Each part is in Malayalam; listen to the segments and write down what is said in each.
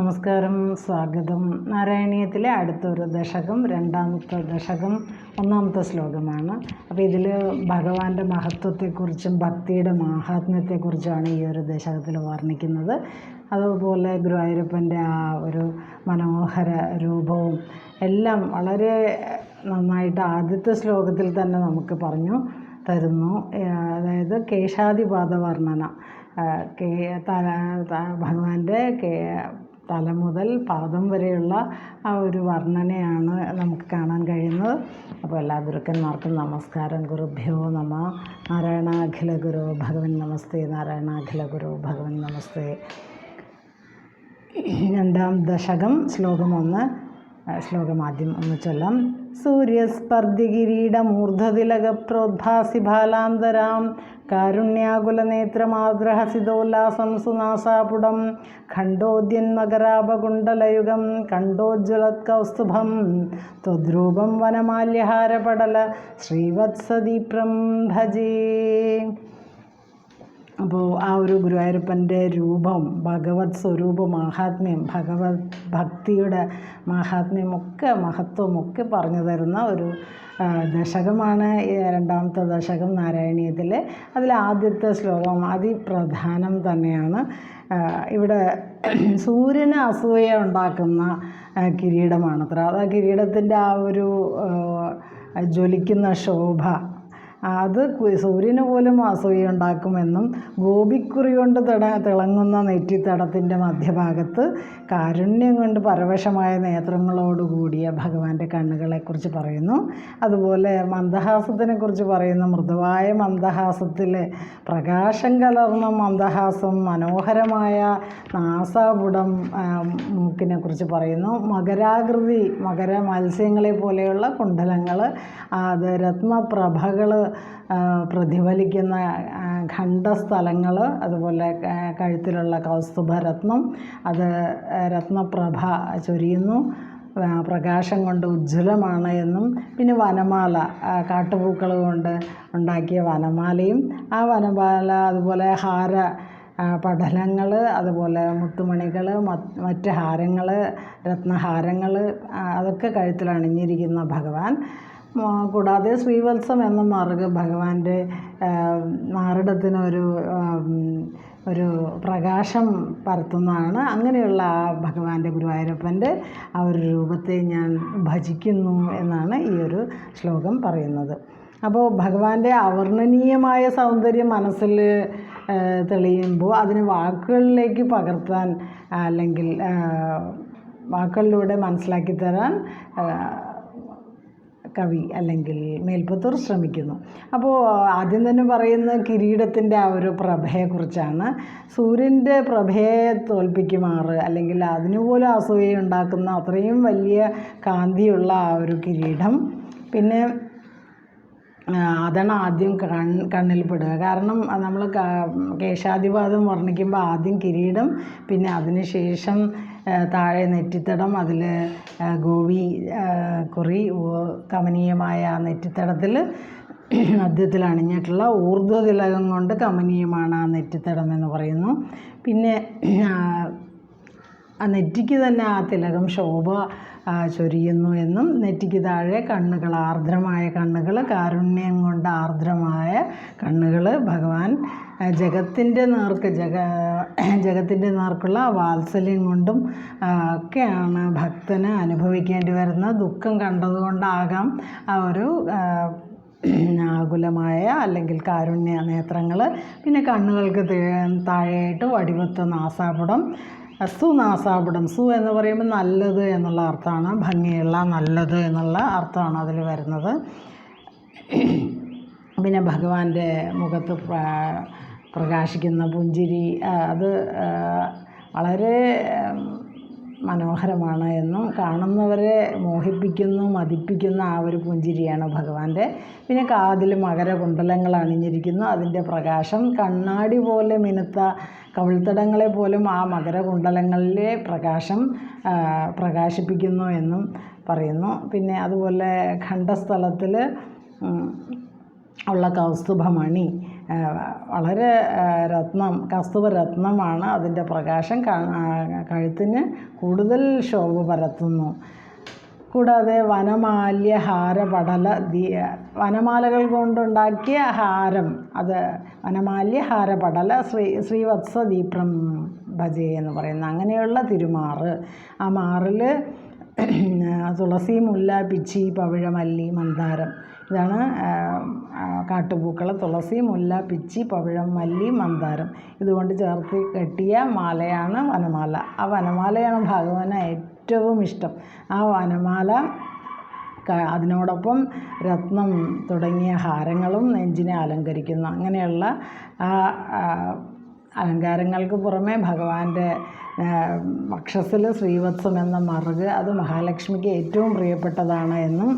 നമസ്കാരം സ്വാഗതം. നാരായണീയത്തിലെ അടുത്തൊരു ദശകം രണ്ടാമത്തെ ദശകം ഒന്നാമത്തെ ശ്ലോകമാണ്. അപ്പോൾ ഇതിൽ ഭഗവാന്റെ മഹത്വത്തെക്കുറിച്ചും ഭക്തിയുടെ മാഹാത്മ്യത്തെക്കുറിച്ചാണ് ഈ ഒരു ദശകത്തിൽ വർണിക്കുന്നത്. അതുപോലെ ഗുരുവായൂരപ്പന്റെ ആ ഒരു മനോഹര രൂപവും എല്ലാം വളരെ നന്നായിട്ട് ആദ്യത്തെ ശ്ലോകത്തിൽ തന്നെ നമുക്ക് പറഞ്ഞു തരുന്നു. അതായത് കേശാദിപാദ വർണന ഭഗവാന്റെ കേ തല മുതൽ പാദം വരെയുള്ള ആ ഒരു വർണനയാണ് നമുക്ക് കാണാൻ കഴിയുന്നത്. അപ്പോൾ എല്ലാ ഗുരുക്കന്മാർക്കും നമസ്കാരം. ഗുരുഭ്യോ നമ. നാരായണാഖില ഗുരു ഭഗവൻ നമസ്തേ. നാരായണാഖില ഗുരു ഭഗവൻ നമസ്തേ. രണ്ടാം ദശകം ശ്ലോകം ഒന്ന്. ശ്ലോകം ആദ്യം ഒന്ന് ചൊല്ലാം. സൂര്യസ്പർദ്ധികിരീടമൂർധതിലകപ്രോദ്ഭാസി ബാലാന്തരാം കാരുണ്യാകുലനേത്രമാദ്രഹസിതോല്ലാസം സുനാസാപുടം ഖണ്ഡോദ്യന്മകരാപകുണ്ടലയുഗം. കണ്ഠോജ്വലത്കൗസ്തുഭം ത്വദ്രൂപം വനമാല്യഹാരപടല. ശ്രീവത്സദീപ്രം ഭജേ അപ്പോൾ ആ ഒരു ഗുരുവായൂരപ്പന്റെ രൂപം ഭഗവത് സ്വരൂപ മാഹാത്മ്യം ഭഗവത് ഭക്തിയുടെ മാഹാത്മ്യമൊക്കെ മഹത്വമൊക്കെ പറഞ്ഞു തരുന്ന ഒരു ദശകമാണ് രണ്ടാമത്തെ ദശകം നാരായണീയത്തിൽ അതിൽ ആദ്യത്തെ ശ്ലോകം അതിപ്രധാനം തന്നെയാണ്. ഇവിടെ സൂര്യന് അസൂയ ഉണ്ടാക്കുന്ന കിരീടമാണ് അത്ര അത് കിരീടത്തിന്റെ ആ ഒരു ജ്വലിക്കുന്ന ശോഭ അത് സൂര്യന് പോലും അസൂയുണ്ടാക്കുമെന്നും ഗോപിക്കുറി കൊണ്ട് തിട തിളങ്ങുന്ന നെറ്റിത്തടത്തിന്റെ മധ്യഭാഗത്ത് കാരുണ്യം കൊണ്ട് പരവശമായ നേത്രങ്ങളോടുകൂടിയ ഭഗവാന്റെ കണ്ണുകളെക്കുറിച്ച് പറയുന്നു. അതുപോലെ മന്ദഹാസത്തിനെ കുറിച്ച് പറയുന്ന. മൃദുവായ മന്ദഹാസത്തിലെ പ്രകാശം കലർന്ന മന്ദഹാസം മനോഹരമായ നാസാപുടം മൂക്കിനെ കുറിച്ച് പറയുന്നു. മകരാകൃതി മകര മത്സ്യങ്ങളെ പോലെയുള്ള കുണ്ഡലങ്ങൾ അത് രത്നപ്രഭകൾ പ്രതിഫലിക്കുന്ന ഖണ്ഡസ്ഥലങ്ങൾ അതുപോലെ കഴുത്തിലുള്ള കൗസ്തുഭരത്നം അത് രത്നപ്രഭ ചൊരിയുന്നു. പ്രകാശം കൊണ്ട് ഉജ്ജ്വലമാണ് എന്നും. പിന്നെ വനമാല കാട്ടുപൂക്കൾ കൊണ്ട് ഉണ്ടാക്കിയ വനമാലയും ആ വനമാല അതുപോലെ ഹാര പടലങ്ങൾ അതുപോലെ മുത്തുമണികൾ മറ്റ് ഹാരങ്ങൾ രത്നഹാരങ്ങൾ അതൊക്കെ കഴുത്തിൽ അണിഞ്ഞിരിക്കുന്ന ഭഗവാൻ. കൂടാതെ ശ്രീവത്സം എന്ന മാർഗ ഭഗവാന്റെ മാറിടത്തിനൊരു ഒരു പ്രകാശം പരത്തുന്നതാണ്. അങ്ങനെയുള്ള ആ ഭഗവാന്റെ ഗുരുവായൂരപ്പന്റെ ആ ഒരു രൂപത്തെ ഞാൻ ഭജിക്കുന്നു എന്നാണ് ഈ ഒരു ശ്ലോകം പറയുന്നത്. അപ്പോൾ ഭഗവാന്റെ അവർണനീയമായ സൗന്ദര്യം മനസ്സിൽ തെളിയുമ്പോൾ അതിന് വാക്കുകളിലേക്ക് പകർത്താൻ അല്ലെങ്കിൽ വാക്കുകളിലൂടെ മനസ്സിലാക്കി തരാൻ കവി അല്ലെങ്കിൽ മേൽപ്പത്തൂർ ശ്രമിക്കുന്നു. അപ്പോൾ ആദ്യം തന്നെ പറയുന്ന കിരീടത്തിന്റെ ആ ഒരു പ്രഭയെക്കുറിച്ചാണ് സൂര്യന്റെ പ്രഭയെ തോൽപ്പിക്കുമാറ് അല്ലെങ്കിൽ അതിനുപോലും അസൂയ ഉണ്ടാക്കുന്ന അത്രയും വലിയ കാന്തിയുള്ള ആ ഒരു കിരീടം. പിന്നെ അതാണ് ആദ്യം കണ്ണിൽ പെടുക. കാരണം നമ്മൾ കേശാധിപാതം വർണിക്കുമ്പോൾ ആദ്യം കിരീടം പിന്നെ അതിനുശേഷം താഴെ നെറ്റിത്തടം അതിൽ ഗോവി കുറി കമനീയമായ നെറ്റിത്തടത്തിൽ മധ്യത്തിൽ അണിഞ്ഞിട്ടുള്ള ഊർധ്വതിലകം കൊണ്ട് കമനീയമാണ് ആ നെറ്റിത്തടം എന്ന് പറയുന്നു. പിന്നെ ആ നെറ്റിക്ക് തന്നെ ആ തിലകം ശോഭ ചൊരിയുന്നു എന്നും നെറ്റിക്ക് താഴെ കണ്ണുകൾ ആർദ്രമായ കണ്ണുകൾ കാരുണ്യം കൊണ്ട് ആർദ്രമായ കണ്ണുകൾ. ഭഗവാൻ ജഗത്തിന്റെ നേർക്ക് ജഗ ജഗത്തിന്റെ നേർക്കുള്ള വാത്സല്യം കൊണ്ടും ഒക്കെയാണ് ഭക്തന് അനുഭവിക്കേണ്ടി വരുന്ന ദുഃഖം കണ്ടതുകൊണ്ടാകാം ആ ഒരു ആകുലമായ അല്ലെങ്കിൽ കാരുണ്യ നേത്രങ്ങൾ. പിന്നെ കണ്ണുകൾക്ക് താഴെയായിട്ട് വടിവത്ത നാസാപുടം സുനാസാപുടം സു എന്ന് പറയുമ്പോൾ നല്ലത് എന്നുള്ള അർത്ഥമാണ്. ഭംഗിയുള്ള നല്ലത് എന്നുള്ള അർത്ഥമാണ് അതിൽ വരുന്നത്. പിന്നെ ഭഗവാന്റെ മുഖത്ത് പ്രകാശിക്കുന്ന പുഞ്ചിരി അത് വളരെ മനോഹരമാണ് എന്നും കാണുന്നവരെ മോഹിപ്പിക്കുന്നു മതിപ്പിക്കുന്ന ആ ഒരു പുഞ്ചിരിയാണ് ഭഗവാന്റെ. പിന്നെ കാതിൽ മകരകുണ്ടലങ്ങൾ അണിഞ്ഞിരിക്കുന്നു. അതിന്റെ പ്രകാശം കണ്ണാടി പോലെ മിനുത്ത കവിൾത്തടങ്ങളെ പോലും ആ മകരകുണ്ടലങ്ങളിലെ പ്രകാശം പ്രകാശിപ്പിക്കുന്നു എന്നും പറയുന്നു. പിന്നെ അതുപോലെ ഖണ്ഡസ്ഥലത്തിൽ ഉള്ള കൗസ്തുഭമണി. വളരെ രത്നം കസ്തൂപ രത്നമാണ് അതിന്റെ പ്രകാശം കഴുത്തിന് കൂടുതൽ ശോഭ പരത്തുന്നു. കൂടാതെ വനമാല്യ ഹാരപടല ദീ വനമാലകൾ കൊണ്ടുണ്ടാക്കിയ ഹാരം അത് വനമാല്യ ഹാരപടല ശ്രീ ശ്രീവത്സ ദീപ്രം ഭജേ എന്ന് പറയുന്ന അങ്ങനെയുള്ള തിരുമാറ്. ആ മാറിൽ തുളസി മുല്ല പിച്ചി പവിഴമല്ലി മന്ദാരം. ഇതാണ് കാട്ടുപൂക്കൾ. തുളസി മുല്ല പിച്ചി പവിഴം മല്ലി മന്ദാരം. ഇതുകൊണ്ട് ചേർത്ത് കെട്ടിയ മാലയാണ് വനമാല. ആ വനമാലയാണ് ഭഗവാന് ഏറ്റവും ഇഷ്ടം. ആ വനമാല അതിനോടൊപ്പം രത്നം തുടങ്ങിയ ഹാരങ്ങളും നെഞ്ചിനെ അലങ്കരിക്കുന്നു. അങ്ങനെയുള്ള ആ അലങ്കാരങ്ങൾക്ക് പുറമേ ഭഗവാന്റെ വക്ഷസ്സിൽ ശ്രീവത്സം എന്ന മറുക് അത് മഹാലക്ഷ്മിക്ക് ഏറ്റവും പ്രിയപ്പെട്ടതാണ് എന്നും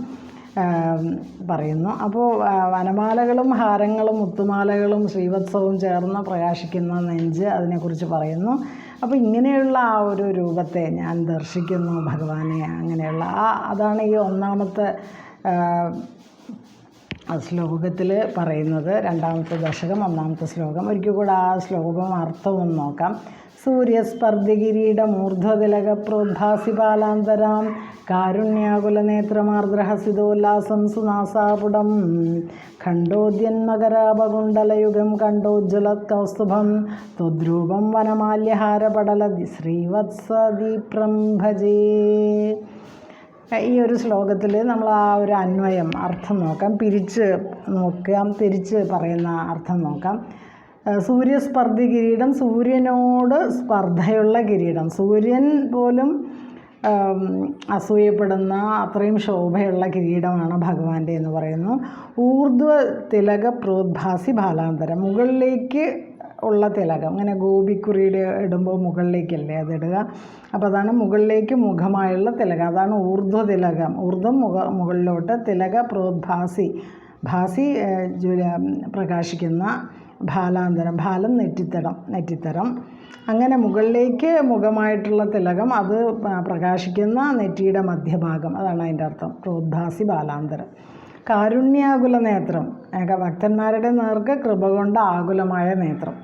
പറയുന്നു. അപ്പോൾ വനമാലകളും ഹാരങ്ങളും മുത്തുമാലകളും ശ്രീവത്സവും ചേർന്ന് പ്രകാശിക്കുന്ന നെഞ്ച് അതിനെക്കുറിച്ച് പറയുന്നു. അപ്പോൾ ഇങ്ങനെയുള്ള ആ ഒരു രൂപത്തെ ഞാൻ ദർശിക്കുന്നു ഭഗവാനെ അങ്ങനെയുള്ള. ആ അതാണ് ഈ ഒന്നാമത്തെ ശ്ലോകത്തിൽ പറയുന്നത് രണ്ടാമത്തെ ദശകം ഒന്നാമത്തെ ശ്ലോകം. ഒരിക്കൽ കൂടെ ആ ശ്ലോകം അർത്ഥവും നോക്കാം. സൂര്യസ്പർദ്ധികിരീടമൂർധ്വതിലക പ്രോദ്ഭാസിപാലാന്തരാം കാരുണ്യാകുലനേത്രമാർദ്രഹസിതോല്ലാസം സുനാസാപുടം. ഖണ്ഡോദ്യന്മകരാപകുണ്ടലയുഗം കണ്ടോജ്വലത് കൗസ്തുഭം ത്വദ്രൂപം വനമാല്യഹാരപടല ശ്രീവത്സദീപ്രം ഭജേ. ഈ ഒരു ശ്ലോകത്തിൽ നമ്മൾ ആ ഒരു അന്വയം അർത്ഥം നോക്കാം. പിരിച്ച് നോക്കാം തിരിച്ച് പറയുന്ന അർത്ഥം നോക്കാം. സൂര്യസ്പർദ്ധി കിരീടം സൂര്യനോട് സ്പർദ്ധയുള്ള കിരീടം. സൂര്യൻ പോലും അസൂയപ്പെടുന്ന അത്രയും ശോഭയുള്ള കിരീടമാണ് ഭഗവാന്റെ എന്ന് പറയുന്നു. ഊർധ്വ തിലക പ്രോദ്ഭാസി ബാലാന്തരം. മുകളിലേക്ക് ഉള്ള തിലകം. അങ്ങനെ ഗോപിക്കുറിയുടെ ഇടുമ്പോൾ മുകളിലേക്കല്ലേ അതിടുക അപ്പോൾ അതാണ് മുകളിലേക്ക് മുഖമായുള്ള തിലകം. അതാണ് ഊർധ്വ തിലകം. ഊർധ്വം മുഖ മുകളിലോട്ട് തിലക പ്രോദ്ഭാസി. ഭാസി പ്രകാശിക്കുന്ന ഭാലാന്തരം. ഭാലം നെറ്റിത്തടം നെറ്റിത്തരം. അങ്ങനെ മുകളിലേക്ക് മുഖമായിട്ടുള്ള തിലകം അത് പ്രകാശിക്കുന്ന നെറ്റിയുടെ മധ്യഭാഗം. അതാണ് അതിന്റെ അർത്ഥം. പ്രോദ്ഭാസി ബാലാന്തരം കാരുണ്യാകുല നേത്രം ഭക്തന്മാരുടെ നേർക്ക് കൃപ കൊണ്ട് ആകുലമായ നേത്രം.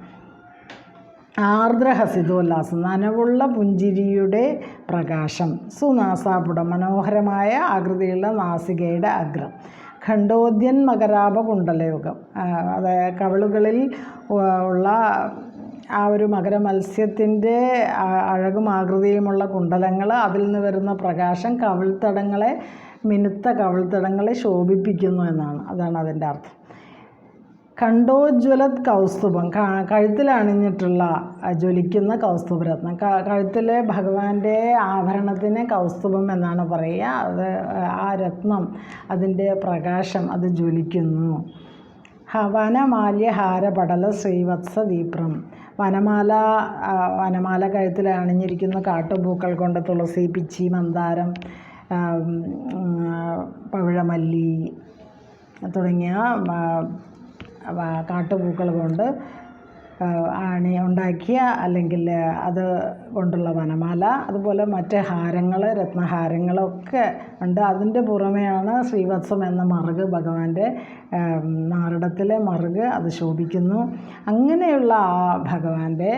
ആർദ്രഹസിതോല്ലാസം നനവുള്ള പുഞ്ചിരിയുടെ പ്രകാശം സുനാസാപുടം മനോഹരമായ ആകൃതിയുള്ള നാസികയുടെ അഗ്രം ഖണ്ഡോദ്യൻ മകരാപ കുണ്ടലയുഗം അതായത് കവളുകളിൽ ഉള്ള ആ ഒരു മകരമത്സ്യത്തിന്റെ അഴകും ആകൃതിയുമുള്ള കുണ്ടലങ്ങൾ അതിൽ നിന്ന് വരുന്ന പ്രകാശം കവിൾത്തടങ്ങളെ മിനുത്ത കവിൾത്തടങ്ങളെ ശോഭിപ്പിക്കുന്നു എന്നാണ്. അതാണ് അതിന്റെ അർത്ഥം. കണ്ടോജ്വലത് കൗസ്തുഭം കഴുത്തിൽ അണിഞ്ഞിട്ടുള്ള ജ്വലിക്കുന്ന കൗസ്തുഭരത്നം. കഴുത്തിലെ ഭഗവാന്റെ ആഭരണത്തിന് കൗസ്തുഭം എന്നാണ് പറയുക. അത് ആ രത്നം അതിന്റെ പ്രകാശം അത് ജ്വലിക്കുന്നു. വനമാല്യ ഹാരപടല ശ്രീവത്സ ദീപ്രം വനമാല വനമാല കഴുത്തിൽ അണിഞ്ഞിരിക്കുന്ന കാട്ടുപൂക്കൾ കൊണ്ട് തുളസി പിച്ചി മന്ദാരം പവിഴമല്ലി തുടങ്ങിയ കാട്ടുപൂക്കൾ കൊണ്ട് ആണി ഉണ്ടാക്കിയ അല്ലെങ്കിൽ അത് കൊണ്ടുള്ള വനമാല അതുപോലെ മറ്റ് ഹാരങ്ങൾ രത്നഹാരങ്ങളൊക്കെ ഉണ്ട്. അതിന്റെ പുറമെയാണ് ശ്രീവത്സം എന്ന മറുക് ഭഗവാന്റെ മാറിടത്തിലെ മറുക് അത് ശോഭിക്കുന്നു. അങ്ങനെയുള്ള ആ ഭഗവാന്റെ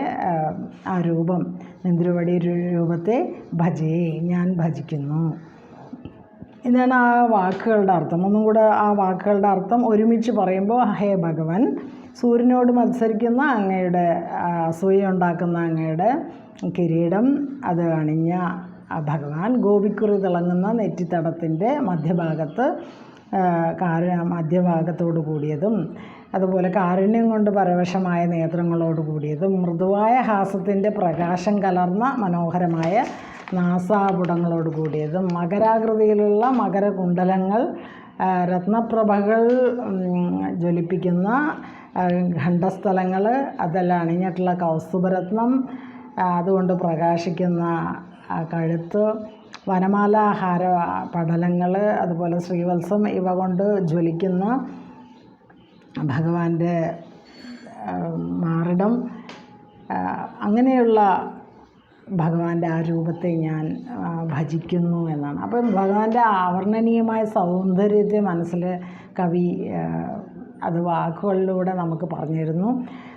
ആ, രൂപം നെന്തിരുവടി രൂപത്തെ ഭജേ ഞാൻ ഭജിക്കുന്നു. ഇതാണ് ആ വാക്കുകളുടെ അർത്ഥം. ഒന്നും കൂടെ ആ വാക്കുകളുടെ അർത്ഥം ഒരുമിച്ച് പറയുമ്പോൾ ഹേ ഭഗവൻ സൂര്യനോട് മത്സരിക്കുന്ന അങ്ങയുടെ അസൂയ ഉണ്ടാക്കുന്ന അങ്ങയുടെ കിരീടം അത് അണിഞ്ഞ ഭഗവാൻ ഗോപിക്കുറി തിളങ്ങുന്ന നെറ്റിത്തടത്തിന്റെ മധ്യഭാഗത്ത് കാര മധ്യഭാഗത്തോട് കൂടിയതും അതുപോലെ കാരുണ്യം കൊണ്ട് പരവശമായ നേത്രങ്ങളോട് കൂടിയതും മൃദുവായ ഹാസത്തിന്റെ പ്രകാശം കലർന്ന മനോഹരമായ നാസാപുടങ്ങളോട് കൂടിയതും. മകരാകൃതിയിലുള്ള മകരകുണ്ടലങ്ങൾ ആ, രത്നപ്രഭകൾ ജ്വലിപ്പിക്കുന്ന ഖണ്ഡസ്ഥലങ്ങൾ അതെല്ലാം അണിഞ്ഞിട്ടുള്ള കൗസ്തുഭരത്നം അതുകൊണ്ട് പ്രകാശിക്കുന്ന കഴുത്ത് വനമാലാഹാര പടലങ്ങൾ അതുപോലെ ശ്രീവത്സം ഇവ കൊണ്ട് ജ്വലിക്കുന്ന ഭഗവാന്റെ മാറിടം അങ്ങനെയുള്ള ഭഗവാന്റെ ആ രൂപത്തെ ഞാൻ ഭജിക്കുന്നു എന്നാണ്. അപ്പം ഭഗവാന്റെ ആവർണനീയമായ സൗന്ദര്യത്തെ മനസ്സിൽ കവി അത് വാക്കുകളിലൂടെ നമുക്ക് പറഞ്ഞിരുന്നു.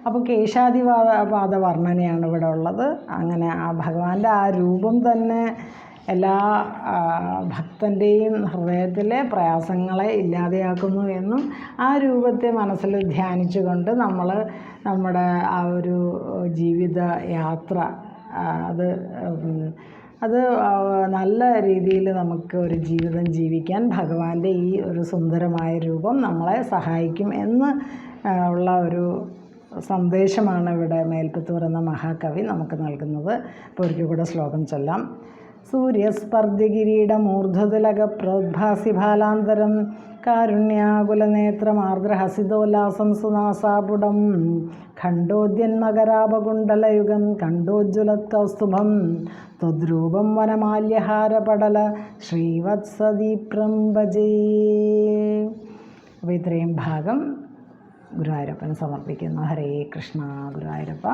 അപ്പോൾ കേശാദിവാദ പാദ വർണനയാണ് ഇവിടെ ഉള്ളത്. അങ്ങനെ ആ ഭഗവാന്റെ ആ രൂപം തന്നെ എല്ലാ ഭക്തന്റെയും ഹൃദയത്തിലെ പ്രയാസങ്ങളെ ഇല്ലാതെയാക്കുന്നു എന്നും ആ രൂപത്തെ മനസ്സിൽ ധ്യാനിച്ചുകൊണ്ട് നമ്മൾ നമ്മുടെ ആ ഒരു ജീവിത യാത്ര അത് അത് നല്ല രീതിയിൽ നമുക്ക് ഒരു ജീവിതം ജീവിക്കാൻ ഭഗവാന്റെ ഈ ഒരു സുന്ദരമായ രൂപം നമ്മളെ സഹായിക്കും എന്ന് ഉള്ള ഒരു സന്ദേശമാണ് ഇവിടെ മേൽപ്പത്തൂർ എന്ന മഹാകവി നമുക്ക് നൽകുന്നത്. അപ്പോൾ ഒരിക്കൽ കൂടെ ശ്ലോകം ചൊല്ലാം. സൂര്യസ്പർദ്ധികിരീടമൂർധതിലക പ്രോദ്ഭാസി ബാലാന്തരം കാരുണ്യാകുലനേത്രമാർദ്രഹസിതോല്ലാസം സുനാസാപുടം ഖണ്ഡോദ്യന്മകരാപകുണ്ടലയുഗം ഖണ്ഡോജ്വലത്കൗസ്തുഭം ത്വദ്രൂപം വനമാല്യഹാരപടല ശ്രീവത്സദീപ്രം ഭജേ. അപ്പോൾ ഇത്രയും ഭാഗം ഗുരുവായൂരപ്പന് സമർപ്പിക്കുന്നു. ഹരേ കൃഷ്ണ ഗുരുവായൂരപ്പ.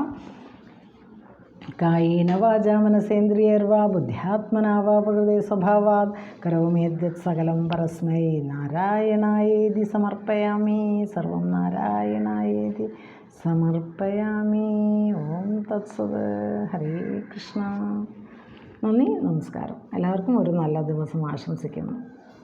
കായേന വാചാ മനസേന്ദ്രിയർവാ ബുദ്ധ്യാത്മനാ വാ പ്രകൃതി സ്വഭാവാത് കരോമേദ്യത് സകലം പരസ്മൈ നാരായണായേതി സമർപ്പയാമി സർവം നാരായണായേതി സമർപ്പയാമി ഓം തത്സത് ഹരേ കൃഷ്ണ നന്ദി നമസ്കാരം. എല്ലാവർക്കും ഒരു നല്ല ദിവസം ആശംസിക്കുന്നു.